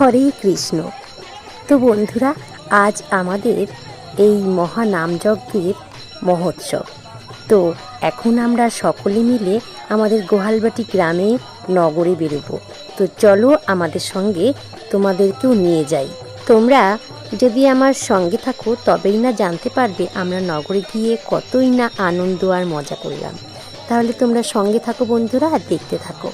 হরে কৃষ্ণ। তো বন্ধুরা, আজ আমাদের এই মহানামযজ্ঞের মহোৎসব। তো এখন আমরা সকলে মিলে আমাদের গোহালবাটি গ্রামে নগরে বেরোবো। তো চলো আমাদের সঙ্গে তোমাদেরকেও নিয়ে যাই। তোমরা যদি আমার সঙ্গে থাকো, তবেই না জানতে পারবে আমরা নগরে গিয়ে কতই না আনন্দ আর মজা করলাম। তাহলে তোমরা সঙ্গে থাকো বন্ধুরা, আর দেখতে থাকো।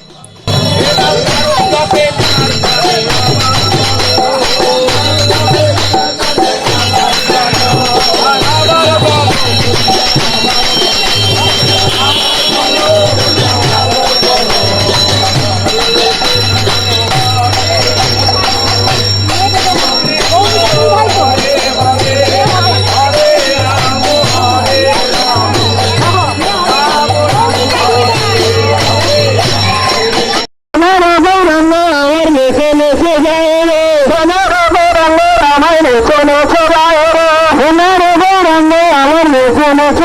Thank.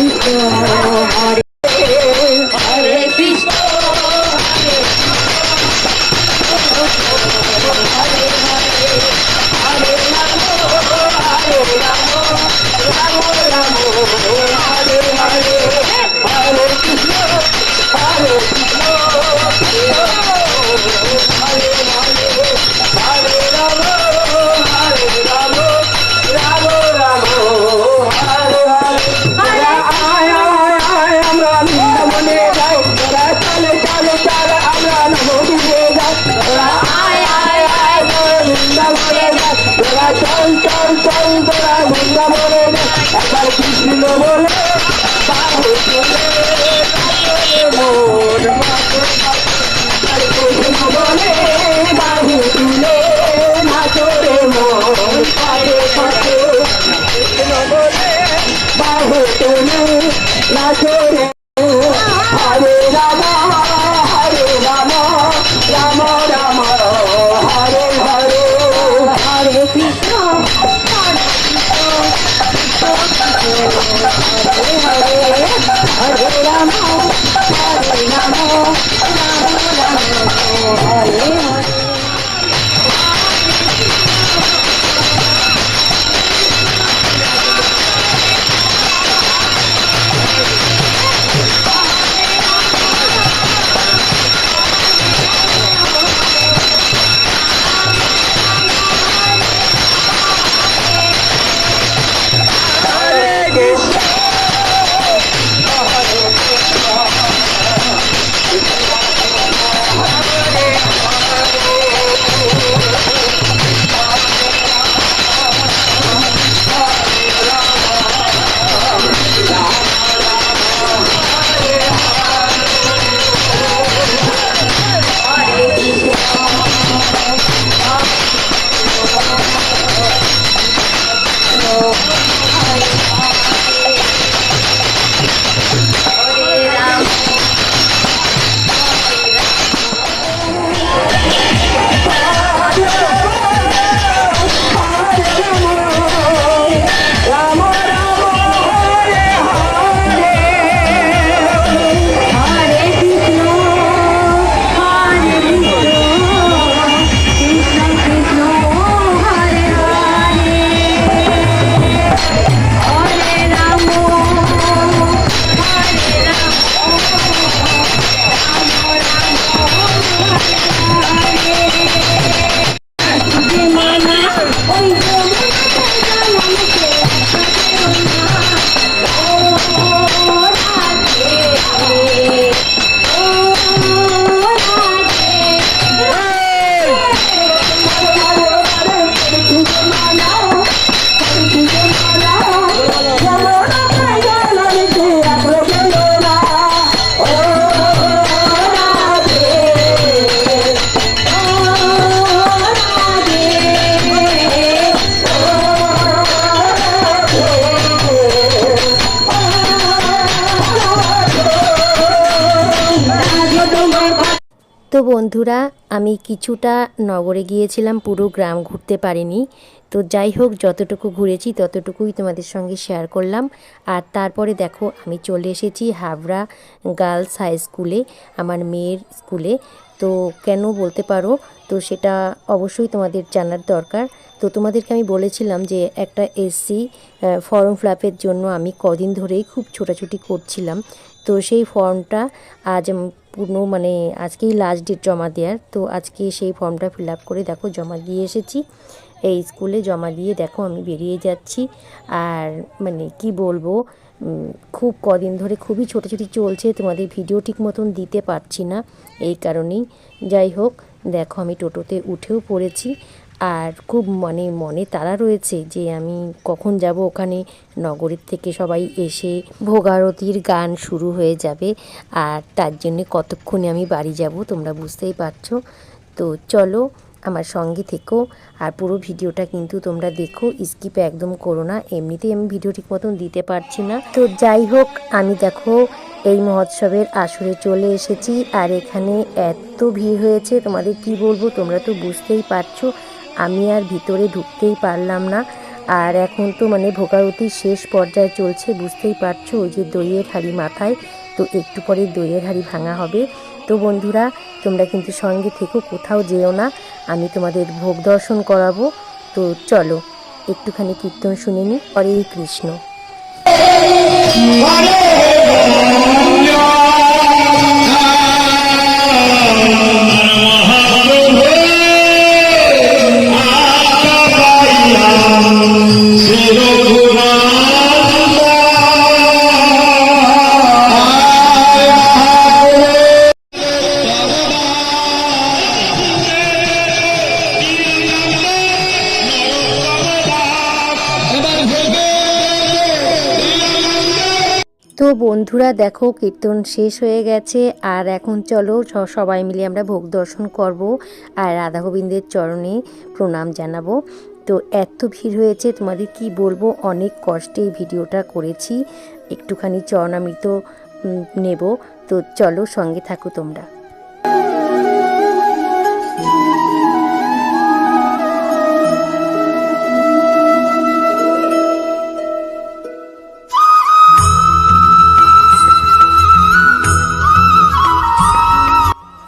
কৃষ্ণ হরে বন্ধুরা, আমি কিছুটা নগরে গিয়েছিলাম, পুরো গ্রাম ঘুরতে পারিনি। তো যাই হোক, যতটুকু ঘুরেছি ততটুকুই তোমাদের সঙ্গে শেয়ার করলাম। আর তারপরে দেখো, আমি চলে এসেছি হাবড়া গার্লস হাই স্কুলে আমার মেয়ের স্কুলে তো কেন বলতে পারো? তো সেটা অবশ্যই তোমাদের জানার দরকার। তো তোমাদেরকে আমি বলেছিলাম যে, একটা এসসি ফর্ম ফিল জন্য আমি কদিন ধরেই খুব ছোটাছুটি করছিলাম। তো সেই ফর্মটা আজ পূর্ণ মানে আজকেই লাস্ট ডেট জমা দেওয়ার। তো আজকে সেই ফর্মটা ফিল আপ করে দেখো, জমা দিয়ে এসেছি। এই স্কুলে জমা দিয়ে দেখো আমি বেরিয়ে যাচ্ছি। আর মানে কি বলব খুব কদিন ধরে খুবই ছোটাছুটি চলছে, তোমাদের ভিডিও ঠিক মতন দিতে পারছি না। এই কারণেই যাই হোক, দেখো আমি টোটোতে উঠেও পড়েছি। আর খুব মানে মনে তারা রয়েছে যে আমি কখন যাব ওখানে। নগরের থেকে সবাই এসে ভোগারতির গান শুরু হয়ে যাবে আর তার জন্যে কতক্ষণে আমি বাড়ি যাব তোমরা বুঝতেই পারছ। তো চলো আমার সঙ্গে থেকো আর পুরো ভিডিওটা কিন্তু তোমরা দেখো, স্কিপ একদম করো না। এমনিতেই আমি ভিডিও ঠিক মতন দিতে পারছি না। তো যাই হোক, আমি দেখো এই মহোৎসবের আসরে চলে এসেছি আর এখানে এত ভিড় হয়েছে, তোমাদের কি বলব তোমরা তো বুঝতেই পারছ। আমি আর ভিতরে ঢুকতেই পারলাম না। আর এখন তো মানে ভোগারতির শেষ পর্যায়ে চলছে, বুঝতেই পারছ? ওই যে দইয়ের হাড়ি মাথায়, তো একটু পরে দইয়ের হাড়ি ভাঙা হবে। তো বন্ধুরা, তোমরা কিন্তু সঙ্গে থেকো, কোথাও যেও না। আমি তোমাদের ভোগ দর্শন করাবো। তো চলো, একটুখানি কীর্তন শুনে নি হরে কৃষ্ণ। বন্ধুরা দেখো, কীর্তন শেষ হয়ে গেছে। আর এখন চলো সবাই মিলে আমরা ভোগ দর্শন করব আর রাধা গোবিন্দের চরণে প্রণাম জানাব। তো এত ভিড় হয়েছে, তোমাদের কি বলব? অনেক কষ্টে ভিডিওটা করেছি। একটুখানি চরণামৃত নেব। তো চলো, সঙ্গে থাকো তোমরা।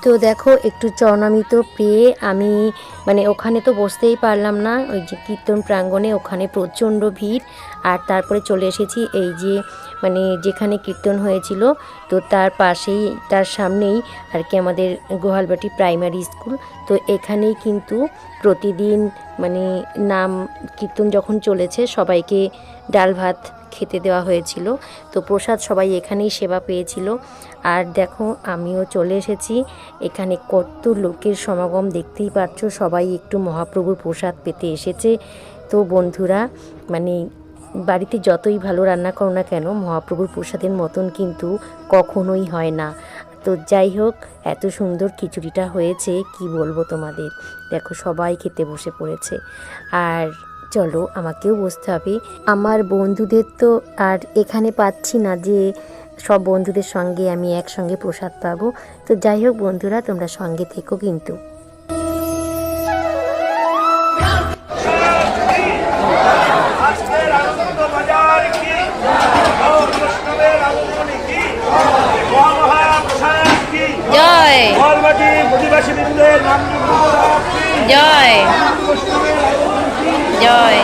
তো দেখো, একটু চরণামিত পেয়ে আমি মানে ওখানে তো বসতেই পারলাম না। ওই যে কীর্তন প্রাঙ্গণে ওখানে প্রচণ্ড ভিড়। আর তারপরে চলে এসেছি এই যে মানে যেখানে কীর্তন হয়েছিল। তো তার পাশেই, তার সামনেই আর কি আমাদের গোহালবাটি প্রাইমারি স্কুল। তো এখানেই কিন্তু প্রতিদিন মানে নাম কীর্তন যখন চলেছে, সবাইকে ডাল ভাত খেতে দেওয়া হয়েছিল। তো প্রসাদ সবাই এখানেই সেবা পেয়েছিল। আর দেখো, আমিও চলে এসেছি। এখানে কত লোকের সমাগম দেখতেই পাচ্ছ সবাই একটু মহাপ্রভুর প্রসাদ পেতে এসেছে। তো বন্ধুরা মানে বাড়িতে যতই ভালো রান্না করো না কেন, মহাপ্রভুর প্রসাদের মতন কিন্তু কখনোই হয় না। তো যাই হোক, এত সুন্দর খিচুড়িটা হয়েছে, কি বলব তোমাদের? দেখো, সবাই খেতে বসে পড়েছে। আর চলো আমাকেও বসতে হবে। আমার বন্ধুদের তো আর এখানে পাচ্ছি না যে সব বন্ধুদের সঙ্গে আমি একসঙ্গে প্রসাদ পাবো। তো যাই হোক বন্ধুরা তোমরা সঙ্গে থেকো কিন্তু। আজকের আনন্দ বাজার কি গৌর বৈষ্ণবের আগমনী কি মহাপ্রসাদ কি জয়। জয়। জয়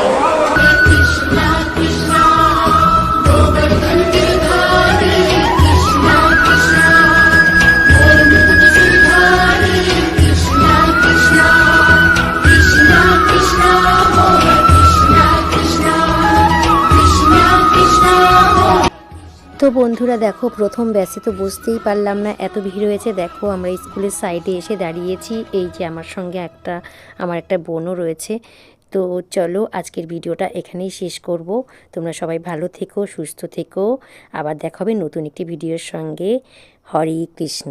তো বন্ধুরা দেখো, প্রথম ব্যাসে তো বুঝতেই পারলাম না, এত ভিড় হয়েছে। দেখো, আমরা স্কুলের সাইডে এসে দাঁড়িয়েছি। এই যে আমার সঙ্গে একটা, আমার একটা বোনও রয়েছে। তো চলো আজকের ভিডিওটা এখানেই শেষ করব। তোমরা সবাই ভালো থেকো, সুস্থ থেকো। আবার দেখা হবে নতুন একটি ভিডিওর সঙ্গে। হরে কৃষ্ণ।